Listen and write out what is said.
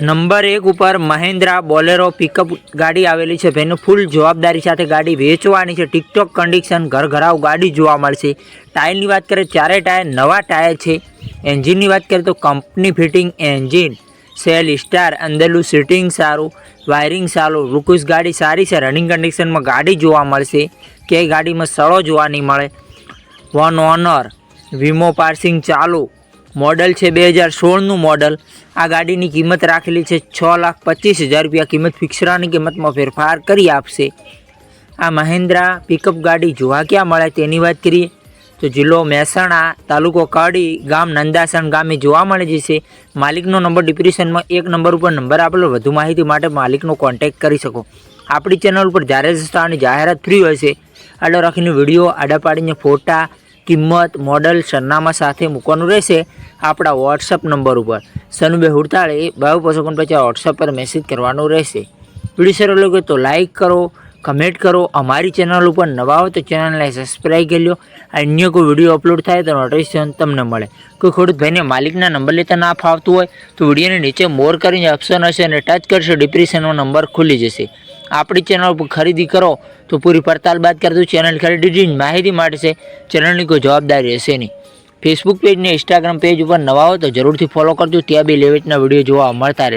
Number એક ઉપર Mahendra Bolero pickup ગાડી આવેલી છે. જેનું ફૂલ જવાબદારી સાથે ગાડી વેચવાની છે. ટિકટોક કન્ડિશન ઘરઘરાવ ગાડી જોવા મળશે. ટાયરની વાત કરીએ, ચારે ટાયર નવા ટાયર છે. એન્જિનની વાત કરીએ તો company fitting engine self start અંદરનું સીટિંગ સારું વાયરિંગ સારું રૂકુસ ગાડી સારી છે. રનિંગ કન્ડિશનમાં ગાડી જોવા મળશે. કે ગાડીમાં સળો જોવા નહીં મળે. વન ઓનર વીમો પાર્સિંગ ચાલુ. મોડલ છે બે હજાર સોળનું મોડલ. આ ગાડીની કિંમત રાખેલી છે છ લાખ પચીસ હજાર રૂપિયા. કિંમત ફિક્સરાની કિંમતમાં ફેરફાર કરી આપશે. આ મહેન્દ્રા પિકઅપ ગાડી જોવા ક્યાં મળે તેની વાત કરીએ તો જિલ્લો મહેસાણા તાલુકો કડી ગામ નંદાસણ ગામે જોવા મળે જશે. માલિકનો નંબર ડિપ્રેશનમાં એક નંબર ઉપર નંબર આપેલો. વધુ માહિતી માટે માલિકનો કોન્ટેક્ટ કરી શકો. આપણી ચેનલ ઉપર જ્યારે સ્થાનની જાહેરાત ફ્રી હોય છે, આડો રાખીને વીડિયો આડા પાડીને ફોટા કિંમત, મોડલ, સરનામા સાથે મૂકવાનું રહેશે આપણા વોટ્સઅપ નંબર ઉપર. સનુબે હુડતાળે બાવ પસો પછી વોટ્સઅપ પર મેસેજ કરવાનું રહેશે. વીડિયો સારો લાગે તો લાઇક કરો કમેન્ટ કરો. અમારી ચેનલ ઉપર નવા હો તો ચેનલને સબસ્ક્રાઈબ કરી લો. અન્ય કોઈ વીડિયો અપલોડ થાય તો નોટિફિકેશન તમને મળે. કોઈ ખેડૂત ભાઈને માલિકના નંબર લેતા ના ફાવતું હોય તો વિડીયોની નીચે મોર કરીને ઓપ્શન હશે અને ટચ કરશો ડિપ્રેશનનો નંબર ખુલી જશે. આપણી ચેનલ ઉપર ખરીદી કરો, તો પૂરી પડતાલ બાદ કરતું ચેનલ ખરીદીની માહિતી છે ચેનલની કોઈ જવાબદારી હશે નહીં. ફેસબુક પેજ ને ઇન્સ્ટાગ્રામ પેજ ઉપર નવા હો તો જરૂરથી ફોલો કરજો, ત્યાં બી લેવેટના વીડિયો જોવા મળતા રહેશે.